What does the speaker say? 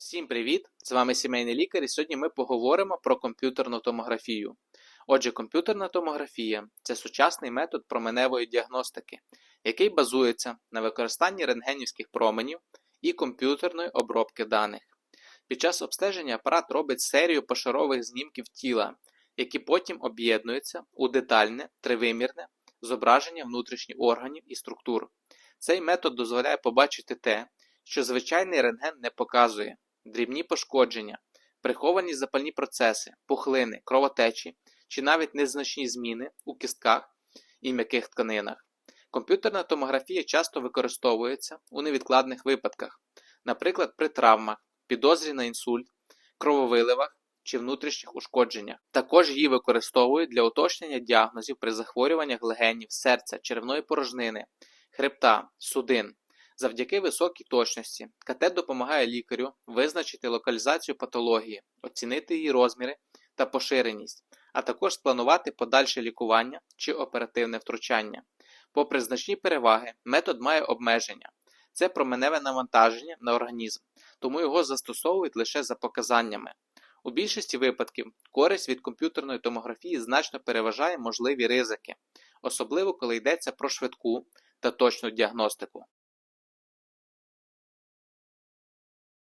Всім привіт! З вами сімейний лікар і сьогодні ми поговоримо про комп'ютерну томографію. Отже, комп'ютерна томографія це сучасний метод променевої діагностики, який базується на використанні рентгенівських променів і комп'ютерної обробки даних. Під час обстеження апарат робить серію пошарових знімків тіла, які потім об'єднуються у детальне тривимірне зображення внутрішніх органів і структур. Цей метод дозволяє побачити те, що звичайний рентген не показує дрібні пошкодження, приховані запальні процеси, пухлини, кровотечі чи навіть незначні зміни у кістках і м'яких тканинах. Комп'ютерна томографія часто використовується у невідкладних випадках, наприклад, при травмах, підозрі на інсульт, крововиливах чи внутрішніх ушкодженнях. Також її використовують для уточнення діагнозів при захворюваннях легенів, серця, черевної порожнини, хребта, судин. Завдяки високій точності КТ допомагає лікарю визначити локалізацію патології, оцінити її розміри та поширеність, а також спланувати подальше лікування чи оперативне втручання. Попри значні переваги, метод має обмеження. Це променеве навантаження на організм, тому його застосовують лише за показаннями. У більшості випадків користь від комп'ютерної томографії значно переважає можливі ризики, особливо коли йдеться про швидку та точну діагностику.